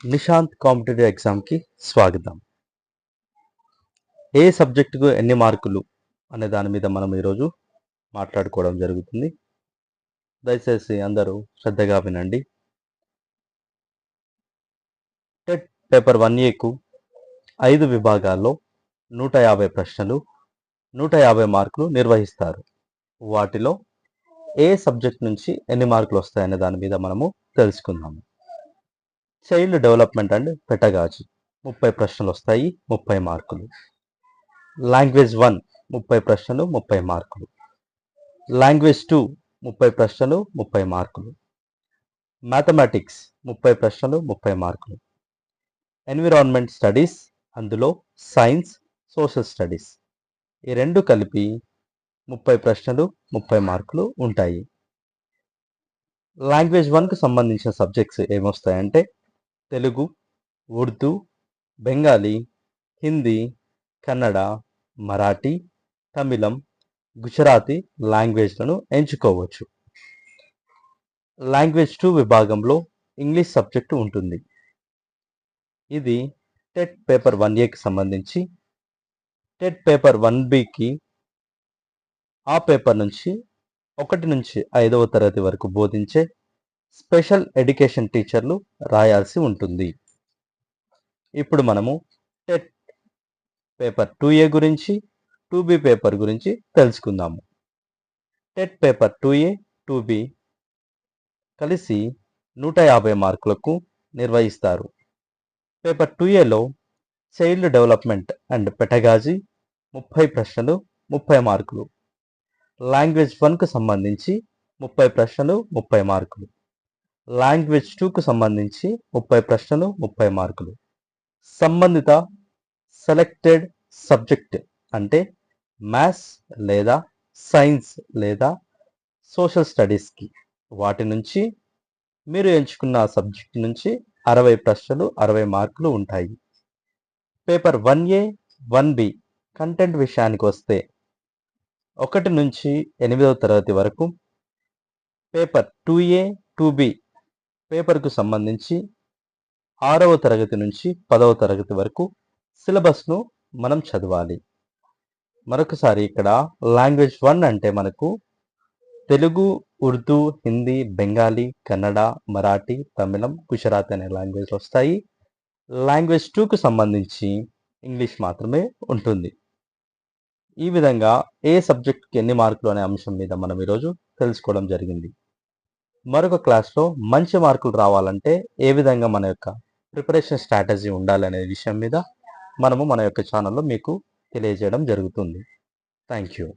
Nishant competitive ఎగ్జామ్కి స్వాగతం. ఏ సబ్జెక్టుకు ఎన్ని మార్కులు అనే దాని మీద మనం ఈరోజు మాట్లాడుకోవడం జరుగుతుంది. దయచేసి అందరూ శ్రద్ధగా వినండి. టెట్ పేపర్ వన్ ఏకు ఐదు విభాగాల్లో నూట యాభై ప్రశ్నలు నూట యాభై మార్కులు నిర్వహిస్తారు. వాటిలో ఏ సబ్జెక్ట్ నుంచి ఎన్ని మార్కులు వస్తాయనే దాని మీద మనము తెలుసుకుందాము. చైల్డ్ డెవలప్మెంట్ అండ్ పెటగాజీ ముప్పై ప్రశ్నలు వస్తాయి ముప్పై మార్కులు. లాంగ్వేజ్ వన్ ముప్పై ప్రశ్నలు ముప్పై మార్కులు. లాంగ్వేజ్ టూ ముప్పై ప్రశ్నలు ముప్పై మార్కులు. మ్యాథమెటిక్స్ ముప్పై ప్రశ్నలు ముప్పై మార్కులు. ఎన్విరాన్మెంట్ స్టడీస్ అందులో సైన్స్ సోషల్ స్టడీస్. ఈ రెండు కలిపి ముప్పై ప్రశ్నలు ముప్పై మార్కులు ఉంటాయి. లాంగ్వేజ్ వన్కు సంబంధించిన సబ్జెక్ట్స్ ఏమొస్తాయంటే తెలుగు ఉర్దూ బెంగాలీ హిందీ కన్నడ మరాఠీ తమిళం గుజరాతీ లాంగ్వేజ్లను ఎంచుకోవచ్చు. లాంగ్వేజ్ టూ విభాగంలో ఇంగ్లీష్ సబ్జెక్టు ఉంటుంది. ఇది టెట్ పేపర్ వన్ ఏకి సంబంధించి టెట్ పేపర్ వన్ బికి ఆ పేపర్ నుంచి ఒకటి నుంచి ఐదవ తరగతి వరకు బోధించే స్పెషల్ ఎడ్యుకేషన్ టీచర్లు రాయాల్సి ఉంటుంది. ఇప్పుడు మనము టెట్ పేపర్ టూ ఏ గురించి టూ బి పేపర్ గురించి తెలుసుకుందాము. TET paper two A two B కలిసి నూట యాభై మార్కులకు నిర్వహిస్తారు. పేపర్ టూ ఏలో చైల్డ్ డెవలప్మెంట్ అండ్ పెటగాజీ ముప్పై ప్రశ్నలు ముప్పై మార్కులు. లాంగ్వేజ్ వన్కు సంబంధించి ముప్పై ప్రశ్నలు ముప్పై మార్కులు. లాంగ్వేజ్ టూకు సంబంధించి ముప్పై ప్రశ్నలు ముప్పై మార్కులు. సంబంధిత సెలెక్టెడ్ సబ్జెక్ట్ అంటే మ్యాథ్స్ లేదా సైన్స్ లేదా సోషల్ స్టడీస్కి వాటి నుంచి మీరు ఎంచుకున్న సబ్జెక్ట్ నుంచి అరవై ప్రశ్నలు అరవై మార్కులు ఉంటాయి. Paper one A one B content విషయానికి వస్తే ఒకటి నుంచి ఎనిమిదవ తరగతి వరకు paper two A two B పేపర్కు సంబంధించి ఆరవ తరగతి నుంచి పదవ తరగతి వరకు సిలబస్ను మనం చదవాలి. మరొకసారి ఇక్కడ లాంగ్వేజ్ వన్ అంటే మనకు తెలుగు ఉర్దూ హిందీ బెంగాలీ కన్నడ మరాఠీ తమిళం గుజరాత్ అనే లాంగ్వేజ్ వస్తాయి. లాంగ్వేజ్ టూకు సంబంధించి ఇంగ్లీష్ మాత్రమే ఉంటుంది. ఈ విధంగా ఏ సబ్జెక్ట్కి ఎన్ని మార్కులు అనే అంశం మీద మనం ఈరోజు తెలుసుకోవడం జరిగింది. మరొక క్లాస్లో మంచి మార్కులు రావాలంటే ఏ విధంగా మన యొక్క ప్రిపరేషన్ స్ట్రాటజీ ఉండాలనే విషయం మీద మనము మన యొక్క ఛానల్లో మీకు తెలియజేయడం జరుగుతుంది. Thank you